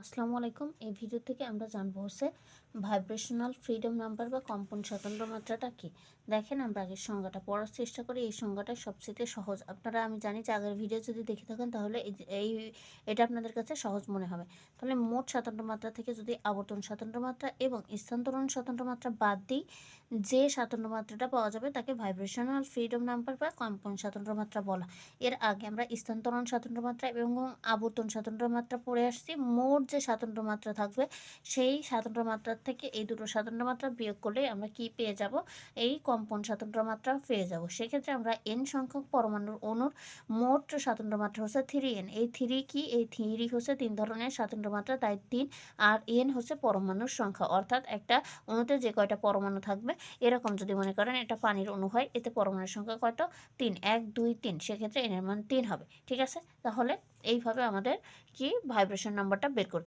আসসালামু আলাইকুম। এই ভিডিও থেকে আমরা জানব হচ্ছে ভাইব্রেশনাল ফ্রিডম নাম্বার বা কম্পন স্বতন্ত্র মাত্রাটা কি? দেখেন, আমরা আগের সংজ্ঞাটা পড়ার চেষ্টা করি। এই সংজ্ঞাটা সবচেয়ে সহজ। আপনারা, আমি জানি যে আগের ভিডিও যদি দেখে থাকেন, তাহলে এই এটা আপনাদের কাছে সহজ মনে হবে। তাহলে মোট স্বতন্ত্র মাত্রা থেকে যদি আবর্তন স্বতন্ত্র মাত্রা এবং স্থানান্তরণ স্বতন্ত্র মাত্রা বাদ দিই, যে স্বতন্ত্র মাত্রাটা পাওয়া যাবে তাকে ভাইব্রেশনাল ফ্রিডম নাম্বার বা কম্পন স্বতন্ত্র মাত্রা বলা। এর আগে আমরা স্থানান্তরণ স্বতন্ত্র মাত্রা এবং আবর্তন স্বতন্ত্র মাত্রা পড়ে আসছি। মোট যে স্বাতন্ত্র মাত্রা থাকবে, সেই স্বাতন্ত্র মাত্রার থেকে এই দুটো স্বাতন্ত্র মাত্রা বিয়োগ করলে আমরা কি পেয়ে যাব? এই কম্পন স্বাতন্ত্র মাত্রা পেয়ে যাব। সেক্ষেত্রে আমরা এন সংখ্যক পরমাণুর অণুর মোট স্বাতন্ত্র মাত্রা হচ্ছে থ্রি এন এই থ্রি কি? এই থ্রি হচ্ছে তিন ধরনের স্বাতন্ত্র মাত্রা, তাই তিন আর এন হচ্ছে পরমাণুর সংখ্যা। অর্থাৎ একটা অণুতে যে কয়টা পরমাণু থাকবে, এরকম যদি মনে করেন এটা পানির অণু হয়, এতে পরমাণুর সংখ্যা কয়টা? তিন। এক, দুই, তিন। সেক্ষেত্রে এনের মান তিন হবে। ঠিক আছে? তাহলে এইভাবে আমাদের কি ভাইব্রেশন নাম্বারটা বের করতে